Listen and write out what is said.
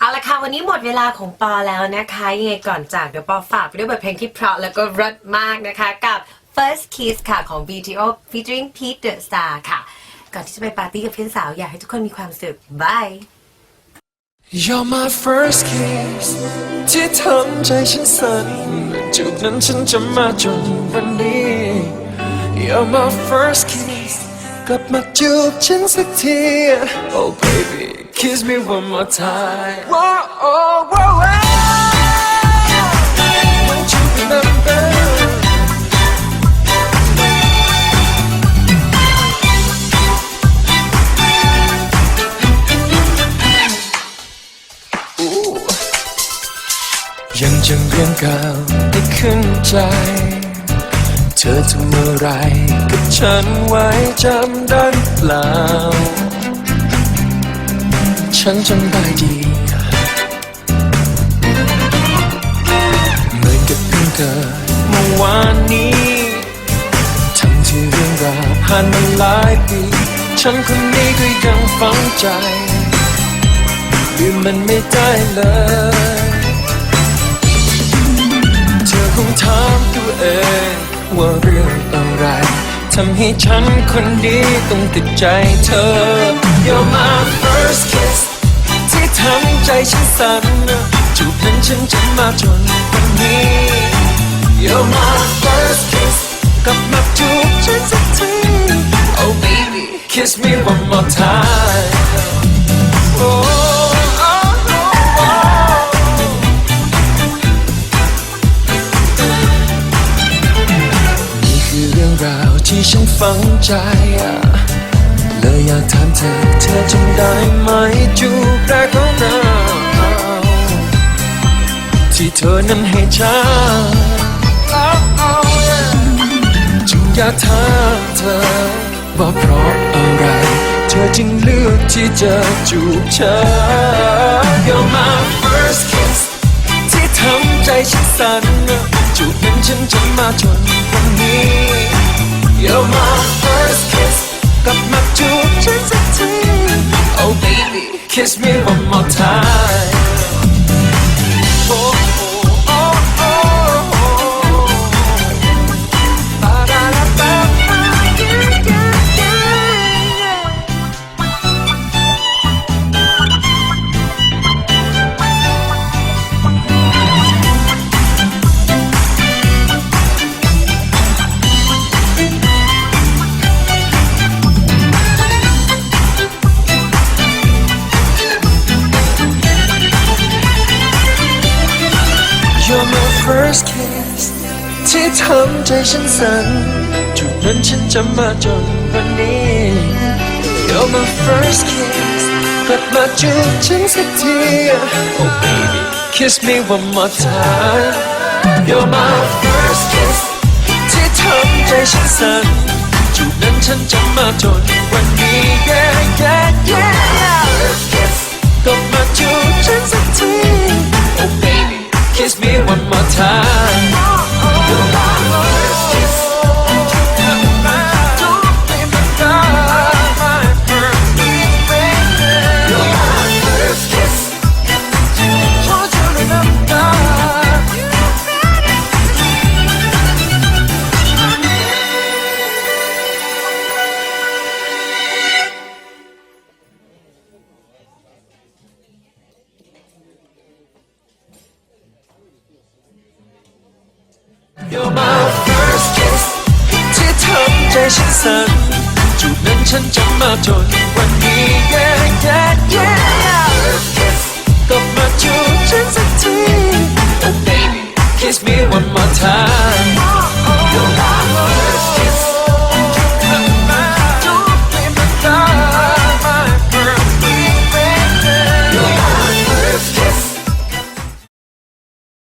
เอาละค่ะ วันนี้หมดเวลาของปอแล้วนะคะยังไงก่อนจากเดี๋ยวปอฝากไปด้วยบทเพลงที่เพราะแล้วก็รสมากนะคะกับ First Kiss ค่ะของ BTO featuring Pete the Star ค่ะ ก่อนที่จะไปปาร์ตี้กับเพื่อนสาวอยากให้ทุกคนมีความสุขบาย You're my first kiss ที่ทำใจฉันสั่นจุดนั้นฉันจะมาจนวันนี้ You're my first kiss กลับมาจูบฉันสักที Oh baby kiss me one more time Whoa, oh, whoa, whoa. Won't you remember Ooh ยังจำเรื่องเก่าได้ขึ้นใจ เธอทำอะไรกับฉันไว้จำได้หรือเปล่า ฉันจำได้ดีเหมือนกับเพิ่งเกิดเมื่อวานนี้ทั้งที่เรื่องราวผ่านมาหลายปี ฉันคนนี้ก็ยังฝังใจลืมมันไม่ได้เลยเธอคงถามตัวเองว่าเรื่องอะไรทำให้ฉันคนนี้ต้องติดใจเธอ You're my first kiss ที่ทำใจฉันสั่นจูบนั้นฉันจะมาจนวันนี้ You're my first kiss กลับมาจูบฉันสักที Oh baby kiss me one more time Oh, oh, oh, oh. นี่คือเรื่องราวที่ฉันฝังใจ นั้นให้ฉันจึงอยากถามเธอว่าเพราะอะไร เธอจึงเลือกที่จะจูบฉัน You're my first kiss ที่ทำใจฉันสั่นจูบนั้นฉันจะมาจนวันนี้ You're my first kiss กลับมาจูบฉันสักที Oh baby kiss me one more time You're my first kiss ที่ทำใจฉันสั่นจุดนั้นฉันจะมาจนวันนี้ You're my first kiss กลับมาจูบฉันสักที Oh baby kiss me one more time You're my first kiss ที่ทำใจฉันสั่นจุดนั้นฉันจะมาจนวันนี้ Yeah yeah yeah First kiss กลับมาจูบ kiss me one more time You're my first kiss ที่ทำใจฉันสั่นจูบนั้นฉันจะมาจนวันนี้ yeah yeah